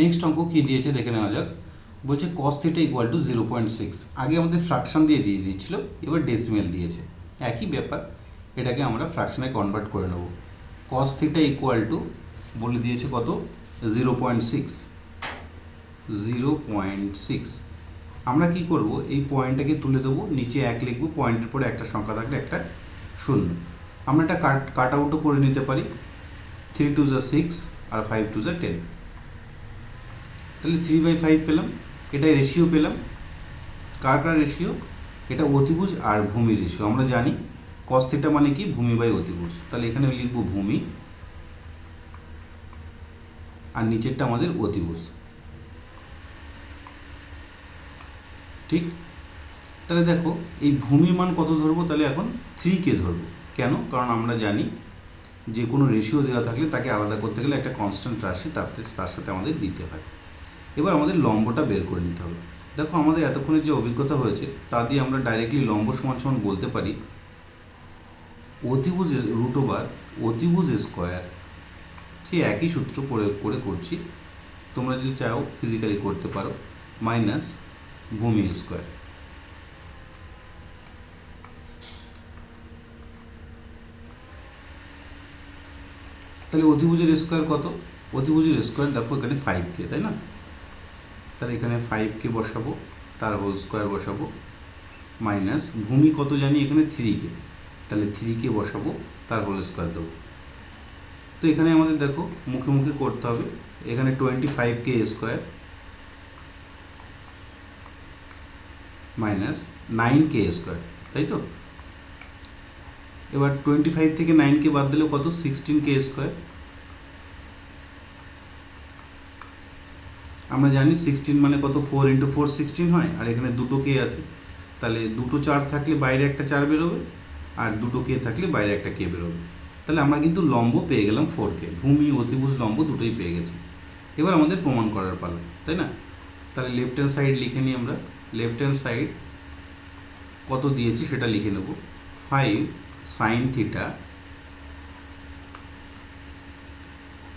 Next অঙ্ক কী দিয়েছে দেখে নেওয়া যাক। বলছে cos theta equal to zero point six আগে আমাদের ফ্র্যাকশন দিয়ে দিয়ে দিচ্ছিল এবার ডেসিমেল দিয়েছে। একই ব্যাপার, এটাকে আমরা ফ্র্যাকশনে কনভার্ট করে নেব। কস থিটা ইকুয়াল টু বলে দিয়েছে কত? Zero point six zero point six আমরা কি করব? এই পয়েন্টটাকে তুলে দেবো, নিচে এক লিখব পয়েন্টের পরে একটা সংখ্যা থাকলে একটা শূন্য। আমরা এটা কাট কাট আউটও করে নিতে পারি। থ্রি টু যা সিক্স আর ফাইভ টু যা টেন তাহলে থ্রি বাই ফাইভ পেলাম, এটা রেশিও পেলাম। কার কার রেশিও এটা অতিভুজ আর ভূমি রেশিও আমরা জানি কস থিটা মানে কি? ভূমি বাই অতিভুজ। তাহলে এখানে লিখব ভূমি আর নিচেরটা আমাদের অতিভুজ। ঠিক? তাহলে দেখো, এই ভূমির মান কত ধরবো? তাহলে এখন থ্রিকে ধরবো। কেন? কারণ আমরা জানি যে কোনো রেশিও দেওয়া থাকলে তাকে আলাদা করতে গেলে একটা কনস্ট্যান্ট রাশি তার সাথে আমাদের দিতে হয়। এবার আমাদের লম্বটা বের করে নিতে হবে। দেখো আমাদের এতক্ষণের যে অভিজ্ঞতা হয়েছে, তা দিয়ে আমরা ডাইরেক্টলি লম্ব সমান সমান বলতে পারি অতিভুজ রুট ওভার অতিভুজ স্কোয়ার সেই একই সূত্র প্রয়োগ করে করছি। তোমরা যদি চাও ফিজিক্যালি করতে পারো মাইনাস ভূমি স্কোয়ার তাহলে অতিভুজের স্কোয়ার কত? অতিভুজের স্কোয়ার দেখো এখানে ফাইভ কে তাই না? তাহলে এখানে ফাইভ কে বসাবো, তার হোল স্কোয়ার বসাবো মাইনাস ভূমি কত জানি এখানে থ্রি কে। তাহলে থ্রি কে বসাবো, তার হোল স্কোয়ার দেবো। তো এখানে আমাদের দেখো, মুখে মুখে করতে হবে। এখানে twenty five K square minus nine K square তাই তো? এবার টোয়েন্টি ফাইভ থেকে নাইনকে বাদ দিলে কত? সিক্সটিন কে স্কোয়ার আমরা জানি সিক্সটিন মানে কত? ফোর ইন্টু ফোর সিক্সটিন হয়, আর এখানে দুটো কে আছে। তাহলে দুটো চার থাকলে বাইরে একটা চার বেরোবে, আর দুটো কে থাকলে বাইরে একটা কে বেরোবে। তাহলে আমরা কিন্তু লম্ব পেয়ে গেলাম ফোর কে ভূমি, অতিভুজ, লম্ব দুটোই পেয়ে গেছি। এবার আমাদের প্রমাণ করার পালা, তাই না? তাহলে লেফট হ্যান্ড সাইড লিখে নিই আমরা। লেফট হ্যান্ড সাইড কত দিয়েছি সেটা লিখে নেব। Five sine theta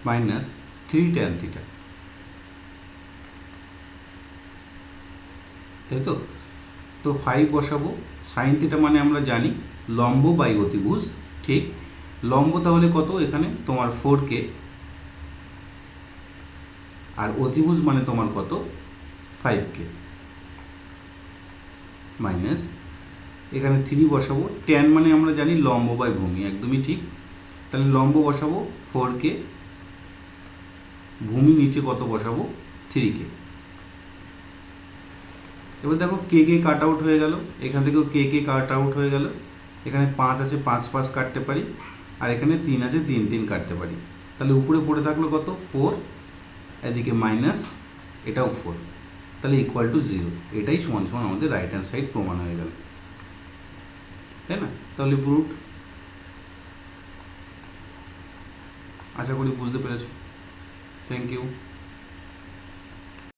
minus three tan theta তাই তো? তো ফাইভ বসাবো। সাইন থিটা মানে আমরা জানি লম্ব বাই অতিভুজ ঠিক? লম্ব তাহলে কত এখানে? তোমার ফোর কে আর অতিভুজ মানে তোমার কত? ফাইভ কে মাইনাস এখানে থ্রি বসাবো। টেন মানে আমরা জানি লম্ব বাই ভূমি একদমই ঠিক? তাহলে লম্ব বসাবো ফোর কে ভূমি নিচে কত বসাবো? থ্রি কে এবার দেখো কে কে কাট আউট হয়ে গেল। এখান থেকেও কে কে কাট আউট হয়ে গেল। এখানে পাঁচ আছে, পাঁচ পাঁচ কাটতে পারি। আর এখানে তিন আছে, তিন তিন কাটতে পারি। তাহলে উপরে পড়ে থাকল কত? ফোর এদিকে মাইনাস এটাও ফোর তাহলে ইকুয়াল টু জিরো এটাই সমান সমান আমাদের রাইট হ্যান্ড সাইড প্রমাণ হয়ে গেল। তাই না? তাহলে প্রুট আশা করি বুঝতে পেরেছ। Thank you